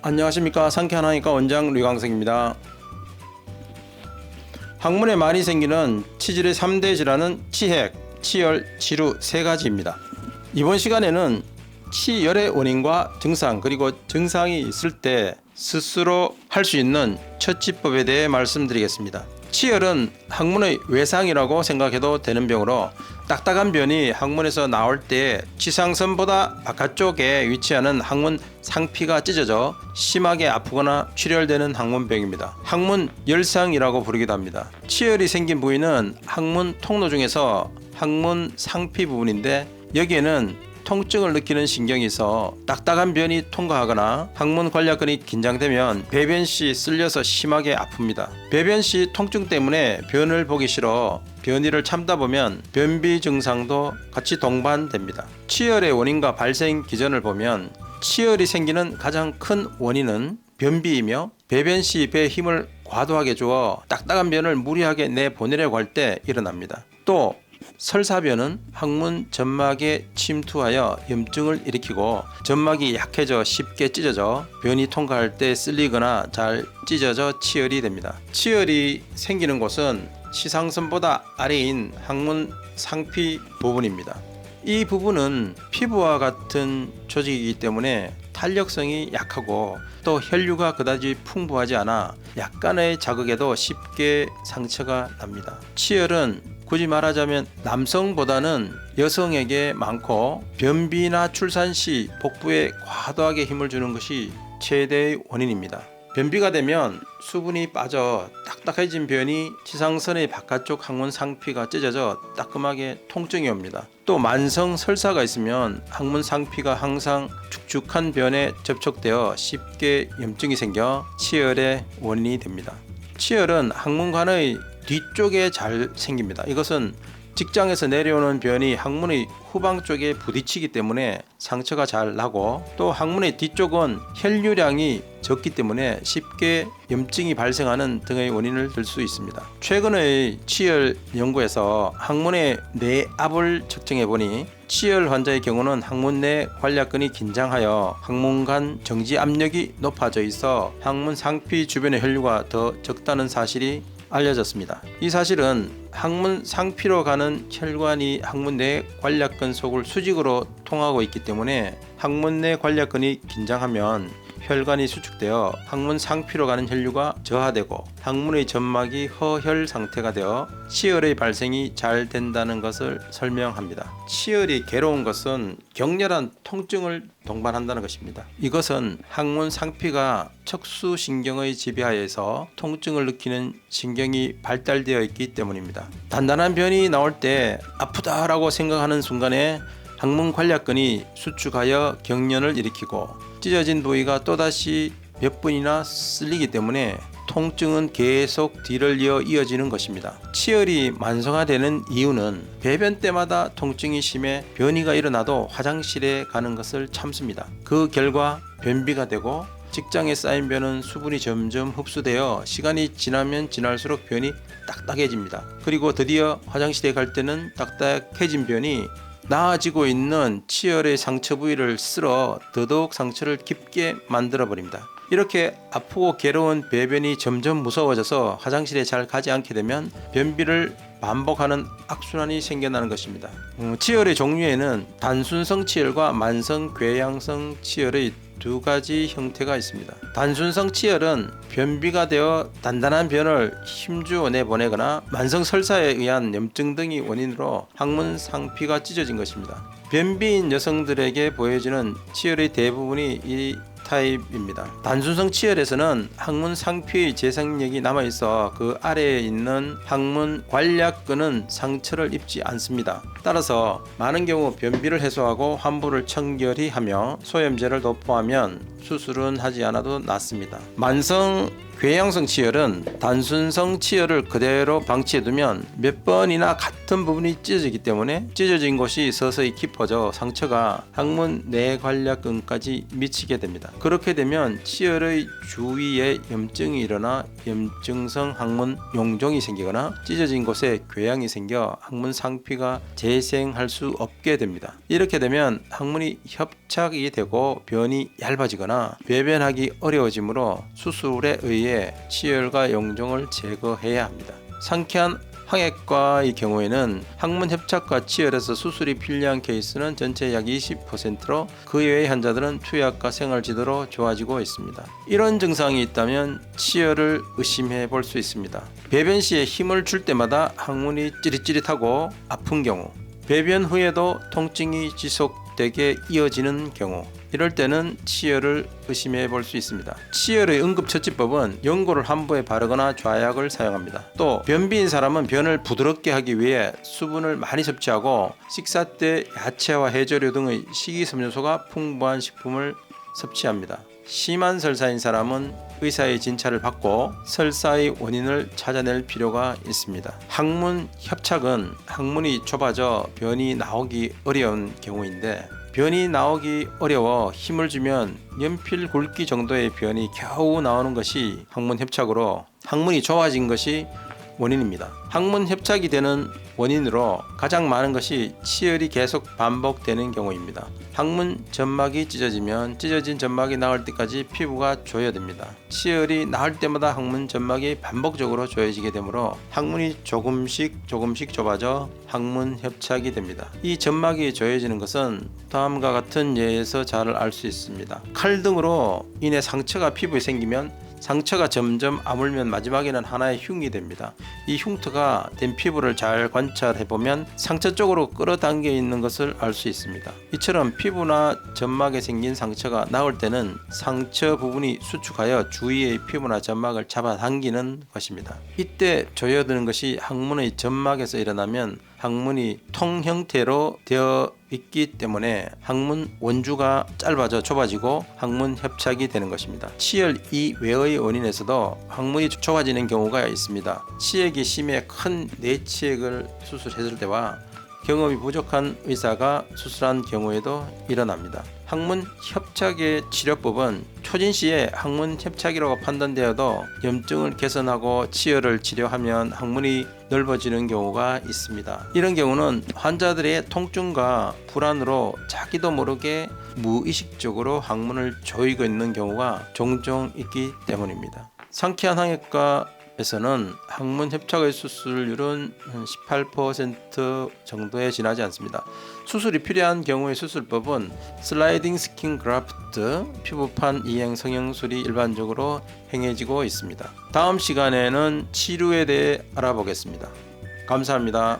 안녕하십니까 상쾌한 하니까 원장 류강석입니다. 항문에 많이 생기는 치질의 3대 질환은 치핵, 치열, 치루 세 가지입니다. 이번 시간에는 치열의 원인과 증상 그리고 증상이 있을 때 스스로 할 수 있는 처치법에 대해 말씀드리겠습니다. 치열은 항문의 외상이라고 생각해도 되는 병으로 딱딱한 변이 항문에서 나올 때 치상선보다 바깥쪽에 위치하는 항문 상피가 찢어져 심하게 아프거나 출혈되는 항문병입니다. 항문 열상이라고 부르기도 합니다. 치열이 생긴 부위는 항문 통로 중에서 항문 상피 부분인데 여기에는 통증을 느끼는 있어 딱딱한 변이 통과하거나 항문 관략근이 긴장되면 배변 시 쓸려서 심하게 아픕니다. 배변 시 통증 때문에 변을 보기 싫어 변이를 참다 보면 변비 증상도 같이 동반됩니다. 치열의 원인과 발생 기전을 보면 치열이 생기는 가장 큰 원인은 변비이며 배변 시 배에 힘을 과도하게 주어 딱딱한 변을 무리하게 내보내려고 할 때 일어납니다. 또 설사변은 항문 점막에 침투하여 염증을 일으키고 점막이 약해져 쉽게 찢어져 변이 통과할 때 쓸리거나 잘 찢어져 치열이 됩니다. 치열이 생기는 곳은 시상선보다 아래인 항문 상피 부분입니다. 이 부분은 피부와 같은 조직이기 때문에 탄력성이 약하고 또 혈류가 그다지 풍부하지 않아 약간의 자극에도 쉽게 상처가 납니다. 치열은 굳이 말하자면 남성보다는 여성에게 많고 변비나 출산 시 복부에 과도하게 힘을 주는 것이 최대의 원인입니다. 변비가 되면 수분이 빠져 딱딱해진 변이 지상선의 바깥쪽 항문 상피가 찢어져 따끔하게 통증이 옵니다. 또 만성 설사가 있으면 항문 상피가 항상 축축한 변에 접촉되어 쉽게 염증이 생겨 치열의 원인이 됩니다. 치열은 항문관의 뒤쪽에 잘 생깁니다. 이것은 직장에서 내려오는 변이 항문의 후방 쪽에 부딪히기 때문에 상처가 잘 나고 또 항문의 뒤쪽은 혈류량이 적기 때문에 쉽게 염증이 발생하는 등의 원인을 들 수 있습니다. 최근의 치열 연구에서 항문의 내압을 측정해 보니 치열 환자의 경우는 항문 내 관략근이 긴장하여 항문간 정지 압력이 높아져 있어 항문 상피 주변의 혈류가 더 적다는 사실이 알려졌습니다. 이 사실은 항문 상피로 가는 혈관이 항문 내 관략근 속을 수직으로 통하고 있기 때문에 항문 내 관략근이 긴장하면 혈관이 수축되어 항문 상피로 가는 혈류가 저하되고 항문의 점막이 허혈 상태가 되어 치열의 발생이 잘 된다는 것을 설명합니다. 치열이 괴로운 것은 격렬한 통증을 동반한다는 것입니다. 이것은 항문 상피가 척수신경의 지배하에서 통증을 느끼는 신경이 발달되어 있기 때문입니다. 단단한 변이 나올 때 아프다라고 생각하는 순간에 항문 관략근이 수축하여 경련을 일으키고 찢어진 부위가 또다시 몇 분이나 쓸리기 때문에 통증은 계속 뒤를 이어 이어지는 것입니다. 치열이 만성화되는 이유는 배변 때마다 통증이 심해 변이가 일어나도 화장실에 가는 것을 참습니다. 그 결과 변비가 되고 직장에 쌓인 변은 수분이 점점 흡수되어 시간이 지나면 지날수록 변이 딱딱해집니다. 그리고 드디어 화장실에 갈 때는 딱딱해진 변이 나아지고 있는 치열의 상처 부위를 쓸어 더더욱 상처를 깊게 만들어 버립니다. 이렇게 아프고 괴로운 배변이 점점 무서워져서 화장실에 잘 가지 않게 되면 변비를 반복하는 악순환이 생겨나는 것입니다. 음, 치열의 종류에는 단순성 치열과 만성 궤양성 치열의 두 가지 형태가 있습니다. 단순성 치열은 변비가 되어 단단한 변을 힘주어 내보내거나 만성 설사에 의한 염증 등이 원인으로 항문 상피가 찢어진 것입니다. 변비인 여성들에게 보여지는 치열의 대부분이 이 타입입니다. 단순성 치열에서는 항문 상피의 재생력이 남아 있어 그 아래에 있는 항문 관략근은 상처를 입지 않습니다. 따라서 많은 경우 변비를 해소하고 환부를 청결히 하며 소염제를 도포하면 수술은 하지 않아도 낫습니다. 만성 궤양성 치열은 단순성 치열을 그대로 방치해두면 몇 번이나 같은 부분이 찢어지기 때문에 찢어진 곳이 서서히 깊어져 상처가 항문 내관략근까지 미치게 됩니다. 그렇게 되면 치열의 주위에 염증이 일어나 염증성 항문 용종이 생기거나 찢어진 곳에 궤양이 생겨 항문 상피가 재생할 수 없게 됩니다. 이렇게 되면 항문이 협착이 되고 변이 얇아지거나 있거나 배변하기 어려워지므로 수술에 의해 치열과 용종을 제거해야 합니다. 상쾌한 항액과의 경우에는 항문 협착과 치열에서 수술이 필요한 케이스는 전체 약 20%로 그 외의 환자들은 투약과 생활 지도로 좋아지고 있습니다. 이런 증상이 있다면 치열을 의심해 볼 수 있습니다. 배변 시에 힘을 줄 때마다 항문이 찌릿찌릿하고 아픈 경우, 배변 후에도 통증이 지속되게 이어지는 경우, 이럴 때는 치열을 의심해 볼 수 있습니다. 치열의 응급처치법은 연고를 한부에 바르거나 좌약을 사용합니다. 또 변비인 사람은 변을 부드럽게 하기 위해 수분을 많이 섭취하고 식사 때 야채와 해조류 등의 식이섬유소가 풍부한 식품을 섭취합니다. 심한 설사인 사람은 의사의 진찰을 받고 설사의 원인을 찾아낼 필요가 있습니다. 항문 협착은 항문이 좁아져 변이 나오기 어려운 경우인데 변이 나오기 어려워 힘을 주면 연필 굵기 정도의 변이 겨우 나오는 것이 항문 협착으로 항문이 좁아진 것이 원인입니다. 항문 협착이 되는 원인으로 가장 많은 것이 치열이 계속 반복되는 경우입니다. 항문 점막이 찢어지면 찢어진 점막이 나올 때까지 피부가 조여됩니다. 치열이 나올 때마다 항문 점막이 반복적으로 조여지게 되므로 항문이 조금씩 조금씩 좁아져 항문 협착이 됩니다. 이 점막이 조여지는 것은 다음과 같은 예에서 잘 알 수 있습니다. 칼 등으로 인해 상처가 피부에 생기면 상처가 점점 아물면 마지막에는 하나의 흉이 됩니다. 이 흉터가 된 피부를 잘 관찰해 보면 상처 쪽으로 끌어당겨 있는 것을 알 수 있습니다. 이처럼 피부나 점막에 생긴 상처가 나올 때는 상처 부분이 수축하여 주위의 피부나 점막을 잡아당기는 것입니다. 이때 조여드는 것이 항문의 점막에서 일어나면 항문이 통 형태로 되어 있기 때문에 항문 원주가 짧아져 좁아지고 항문 협착이 되는 것입니다. 치열 이외의 원인에서도 항문이 좁아지는 경우가 있습니다. 치액이 심해 큰 뇌치액을 수술했을 때와 경험이 부족한 의사가 수술한 경우에도 일어납니다. 항문 협착의 치료법은 초진 시에 항문 협착이라고 판단되어도 염증을 개선하고 치열을 치료하면 항문이 넓어지는 경우가 있습니다. 이런 경우는 환자들의 통증과 불안으로 자기도 모르게 무의식적으로 항문을 조이고 있는 경우가 종종 있기 때문입니다. 상쾌한 항액과 에서는 항문 협착의 수술률은 18% 정도에 지나지 않습니다. 수술이 필요한 경우의 수술법은 슬라이딩 스킨 그라프트, 피부판 이행 성형술이 일반적으로 행해지고 있습니다. 다음 시간에는 치료에 대해 알아보겠습니다. 감사합니다.